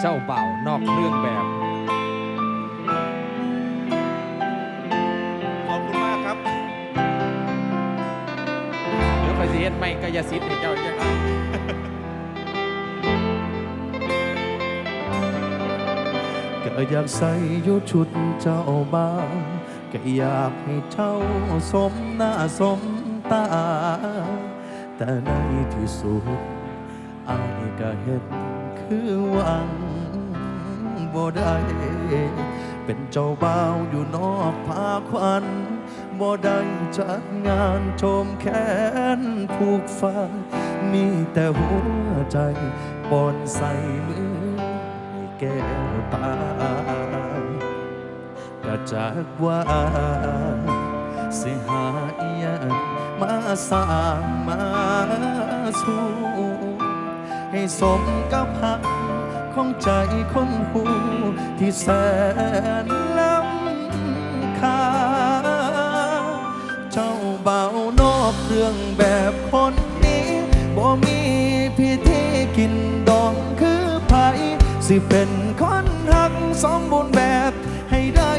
เจ้าเบ่าวนอกเครื่องแบบ ขอบคุณมากครับ เดี๋ยวคอยสิเฮ็ดไม่กายสิทธิ์ให้เจ้าจังก็อยากใส่ยุชุดเจ้าบ้างก็อยากให้เจ้าสมหน้าสมตา แต่ในที่สุด อายก็เห็นคือหวังบ่ได้ เป็นเจ้าบ่าวอยู่นอกพาควันบ่ได้จัดงานชมแค้นผูกฟันมีแต่หัวใจปอนใส่มือแก้วตาก็จากว่าสิหาอิหยังมาสร้างมาสู้ ให้สมกับหักของใจคนหูที่แสนล้ำค่า เจ้าเบานอกเรื่องแบบคนนี้บ่มีพิธีกินดองคือไผสิเป็นคนหักสมบูรณ์แบบให้ได้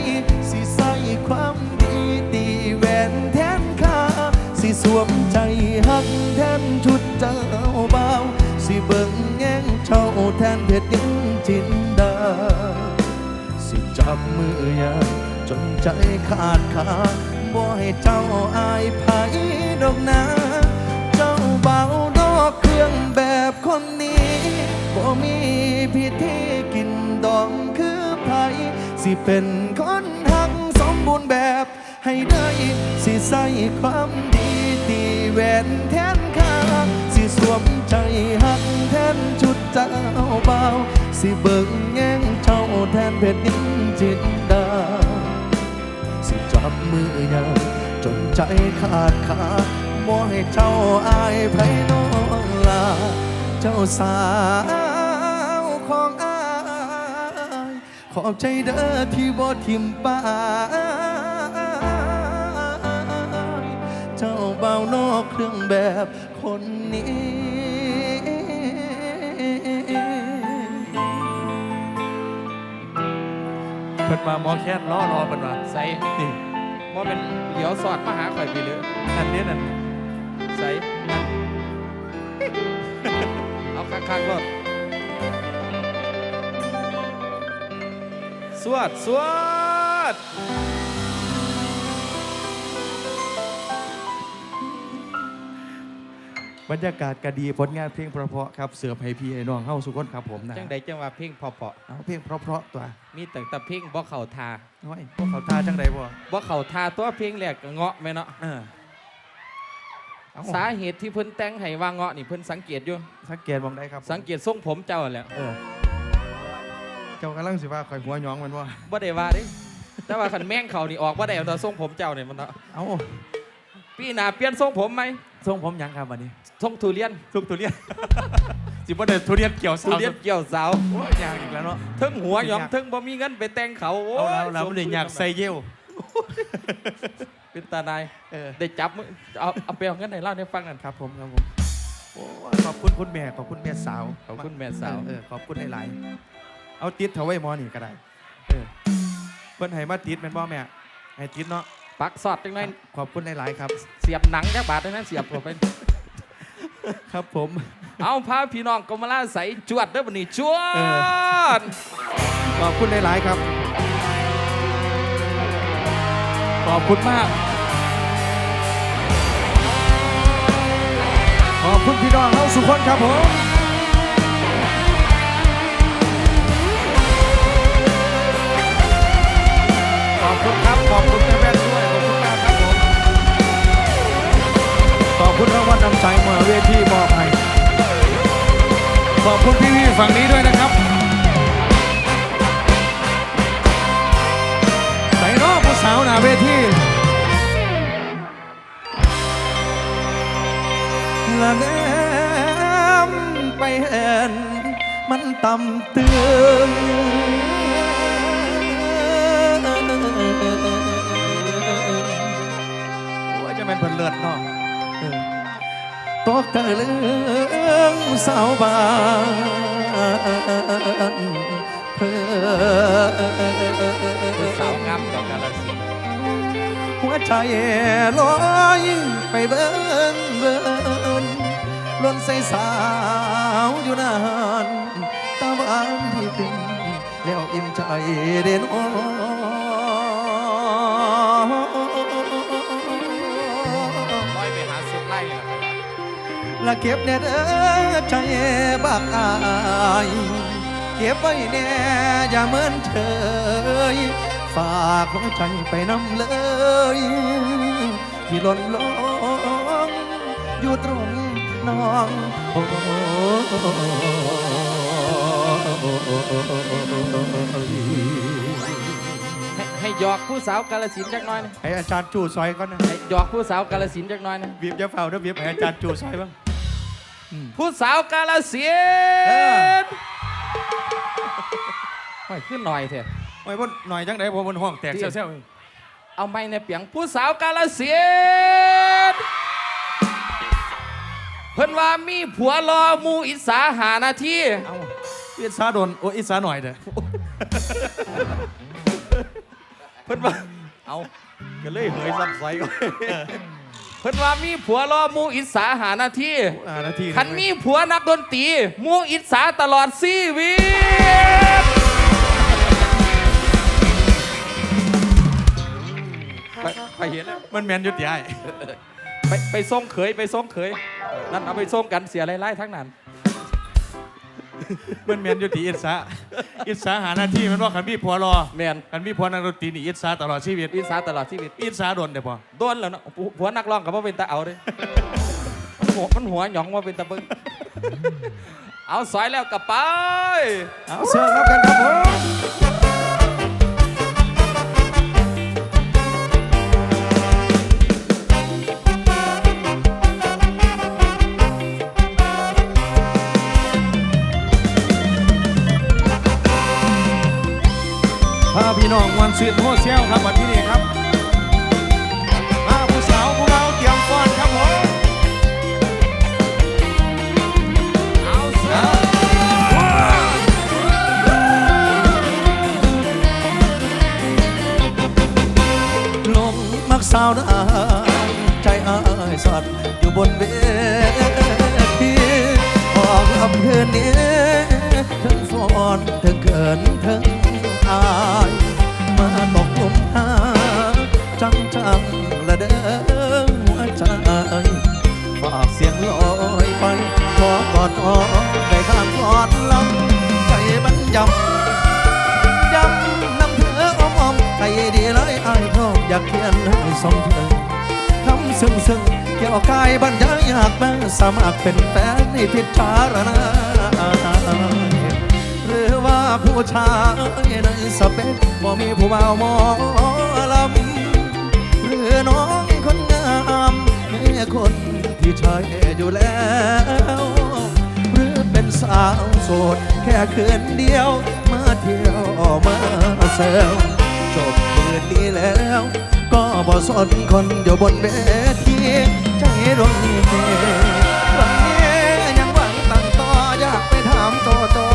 สิใส่ความดีตีแหวนแทนค่า สิสวมใจหักแทนชุด เพชรยินจินดา สิจับมือยาจนใจขาดขาบ่ให้เจ้าอายไผดอกนา เจ้าเบาดอกเครื่องแบบคนนี้บ่มีพิธีกินดองคือไผสิเป็นคนหักสมบูรณ์แบบให้ได้สิใส่ความดีตีแหวนแทนค่า สิสวมใจหักแทนชุดเจ้าเบาสิเบิ่งแง่งเจ้าแทนเพชรนินจินดา สิจับมือยางจนใจขาดขาบ่ให้เจ้าอายไผน้องลา เจ้าสาวของอาย ขอบใจเด้อที่บ่ทิมป้าเจ้าเบานอกเครื่องแบบ คนนี้ เพิ่นมาหมอแค่นล้อรอเพิ่นว่าใส่นี่บ่เป็นเหลียวสอดมาหาข่อยไปเลยอันนี้นั่นใส่นั่นเอาข้างๆรถสวดสวด บรรยากาศก็ดีผลงานเพลงเพราะๆครับเสือไผ่พี่ไอ้น้องเฮาสุกคนครับผมนะจังใดจังว่าเพลงเพราะเอาเพลงเพราะๆตัวๆมีตั้งแต่เพลงบ่เข้าทาน้อยพวกเขาทาจังใดบ่บ่เข้าทาตัวเพลงแรกก็เงาะแม่เนาะเออเอาสาเหตุที่เพิ่นแต่งให้ว่าเงาะนี่เพิ่นสังเกตอยู่ สังเกตมองได้ครับสังเกตทรงผมเจ้าแหล้วเออเจ้ากำลังสิว่าข่อยหัวหยองมันว่าบ่ได้ว่าเด้แต่ว่าคันแม่งเขานี่ออกบ่ได้เอาแต่ทรงผมเจ้านี่มันเนาะเอาพี่หน้าเปลี่ยนทรงผมไหม ทรงผมหยังครับวันนี้ทรงทุเรียนทุกทุเรียน สิบ่ได้ทุเรียนเกี่ยวทุสาวเรียนเกี่ยวสาวโอ้ยยากอีกแล้วเนาะทึงหัวหยองทึงบ่มีเงินไปแต่งเขาโอ้เอายแล้วแล้วมันเลยอยากใส่เยลเป็นตานายเออได้จับมือเอาเอาไปเอาเงินให้เล่าให้ฟังกันครับผมครับผม โอ้ยขอบคุณคุณแม่ขอบคุณแม่สาวขอบคุณแม่สาว เออขอบคุณหลายๆเอาติดเถาไว้หมอนี่ก็ได้เออเพิ่นให้มาติดแม่นบ่แม่ให้ติดเนาะ ปักสอดจังหน่อยขอบคุณหลาย ๆ ครับ เสียบหนังจักบาทจังนั้นเสียบเข้าไป ครับผม เอาพาพี่น้องกรมราใสจวดเด้อบัดนี้จวเอ ดขอบคุณหลาย ๆ ครับ ขอบคุณมาก ขอบคุณพี่น้องเราสุขคนครับผมขอบคุณครับ ขอบคุณแม่แอบ ใจลอยไปเบิ่งเบิ่งล้นใส่สาวอยู่นานตาหวานที่เป็นแล้วอิ่มใจเด่นอ่อนลอยไปหาสุดไล่ล่ะและเก็บแน่เด้อใจบักอาย เก็บไว้แน่อย่าเหมือนเฉย ฝากหัวใจไปนำเลยที่หล่นลงอยู่ตรงน้องโอ้ยให้ให้หยอกผู้สาวกาลสินธุ์จักหน่อยนะให้อาจารย์จู่ซอยก่อนนะให้หยอกผู้สาวกาลสินธุ์จักหน่อยนะบีบจะเฝ้าถ้าบีบให้อาจารย์จู่ซอยบ้างผู้สาวกาลสินเออธุ์ไม่ขึ้นหน่อยเถอะ ไว้บนหน่อยจังไดพอบนห้องแตกเซี่ยวๆเอาไม้ในเปียงผู้สาวกาลสินธุ์เพิ่นว่ามีผัวรอหมูอิสาหานาทีเอาอิสาโดนโอ้อิสาหน่อยเด้อเพิ่นว่าเอาก็เลยเหยซ้ำไซก็เพิ่นว่ามีผัวรอหมูอิสาหานาทีอ่านาทีคันมีผัวนักดนตรีหมูอิสาตลอดชีวิต มันแมนอยุดยายไปไปส่งเขยไปส่งเขยนั่นเอาไปส่งกันเสียไล่ๆทั้งนั้น มันแมนอยุติอิสาอิสาหาหน้าที่มันว่าขันมีผัวรอแมนขันมีผัวนักดนตรีนี่อิสาตลอดชีวิตอิสาตลอดชีวิตอิสาโดนเด้อพอโดนแล้วเนาะผัวนักร้องกับว่าเป็นตาเอาเลยมันหัวมันหัวหยองว่าเป็นตาเบิ้งเอาสอยแล้วกลับไป เอาเสื้อรับกันครับผม พี่น้องวันสืบโฮเซลครับวันที่นี้ครับ อกออ้อได้ข้างกอดลำใจมันยำยำน้ำเธออ้อมอ้อมใจดีเลยไอ้ายพร้อมอยากเขียนให้สมเธอคำซึ้งซึ้งเกี่ยวกายบรรยายอยากมาสมัครเป็นแฟนในพิจารณาหรือว่าผู้ชายในสเปคบ่มีผู้บ่าวหมอลำหรือน้องคนงามแม่คนที่ใช่อยู่แล้ว สาวโสด แค่คืนเดียว มาเที่ยวมาเซลจบคืนนี้แล้ว ก็บ่สนคนอยู่บนเวทีใจดวงนี้เองวันนี้ยังหวังตั้งต่ออยากไปถามต่อต่อ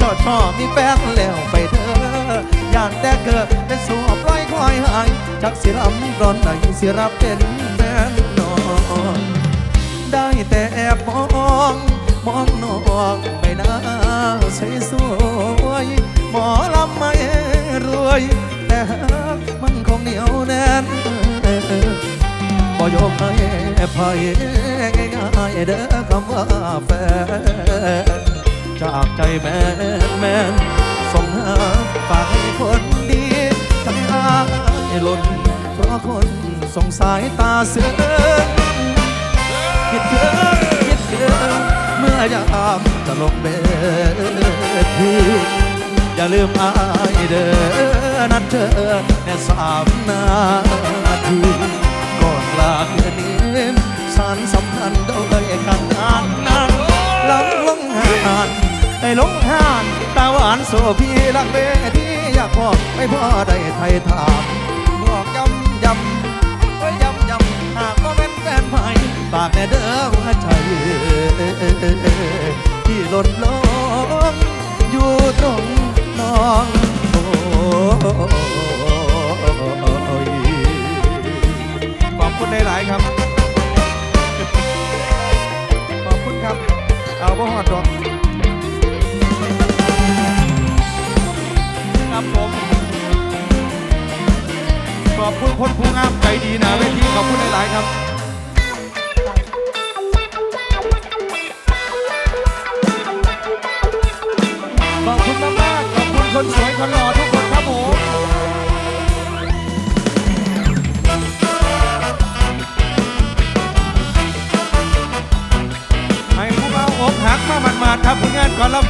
จอดชอบมีแฟนแล้วไปเถอะย่านแต่เกิดเป็นสัวปล่อยคอยหายจากสิรำร้อนไหนสิรับเป็นแฟนนอนได้แต่แอบมอง มองน้องไม่น่าใสสวยหมอลำไม่รวยแต่มันคงเหนียวแน่นบ่ยกให้ภัยง่ายๆเด้อคำว่าแฟนจากใจแม่นแม่ส่งหาฝากให้คนดีใจอายหล่นเพราะคนส่งสายตาเสือคิดถึงคิดถึง ยามจะลงเบทีอย่าลืมอายเด้อนัดเธอแค่สามนาทีก่อนลาคืนนี้สารสัมพันธ์โดยกันนานนานหลังลงหานให้ลงหานตาหวานโซพีลักเวทีอยากบอกไม่พอได้ไทยถามบอกย้ำย้ำ ฝากแน่เด้อหัวใจที่หล่นลง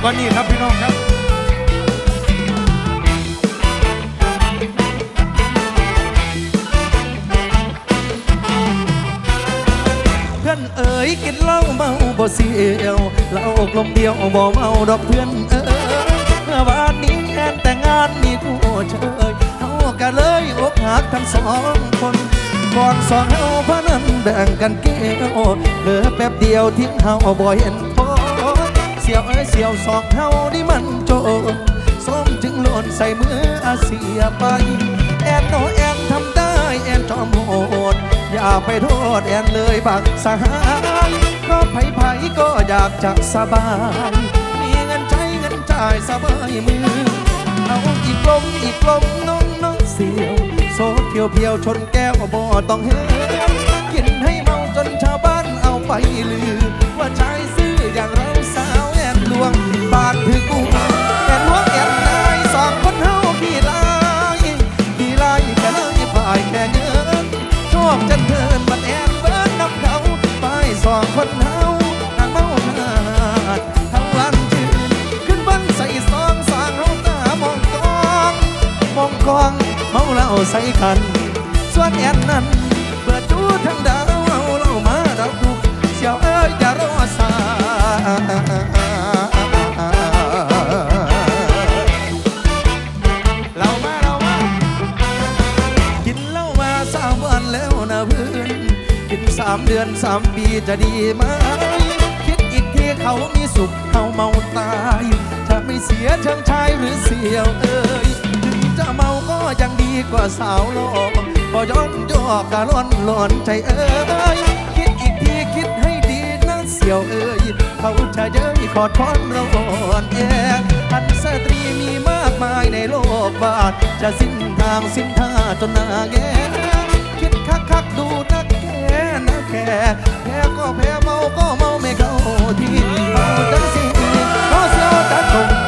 บก่อนนี่ครับพี่น้องครับเพื่อนเอ๋ยกินเหล้าเมาบ่เสียวเหล้าอกลมเดียวบ่เมาดอกเพื่อนเอ๋ยเมื่อวานนี้แอนแต่งงานมีคู่เชยเฮากันเลยอกหักทั้งสองคนก่อนสองเฮาพนันแบ่งกันเกี่ยวเหลือแป๊บเดียวทิ้งเฮาบ่เห็นพอ สียวเอ้ยเสียวสองเฮานี่มันโจรส้มจึงหล่นใส่มืออาเสียไป แอนโนแอนทำได้แอนจอมโหดอย่าไปโทษแอนเลยบักสหายเพราะไผๆก็อยากจะสบาย มีเงินใช้เงินจ่ายสบายมือ เอาอีกลมอีกลมน้องน้องเสียวโซเพียวเพียวๆชนแก้วบ่ต้องเห็นกินให้เมาจนชาวบ้านเอาไปลือว่าชายซื่อ ใส่กัน ส่วนแอนนั้น เปิดดูทางดาวเอาเหล้ามาดับทุกเสียวเอ้ยอย่ารอสายเรามาเรามากินเหล้ามาสามวันแล้วนะเพื่อนกินสามเดือนสามปีจะดีไหมคิดอีกทีเขามีสุขเขาเมาตายจะไม่เสียเชิงชายหรือเสียวเอ้ย เมาก็ยังดีกว่าสาวหลอกพอย้อนยอกกะร้อนหลอนใจเอ้ยคิดอีกทีคิดให้ดีนะเสียวเอ้ยเขาจะเย้ยขอดพรเราอ่อนแออันสตรีมีมากมายในโลกบาท จะสิ้นทางสิ้นท่าจนหน้าแก่คิดคักคักดูนักแค่นักแค่แพ้ก็แพ้เมาก็เมาไม่เข้าที่เอาจังสิขอเสียวตะกงกลมสัง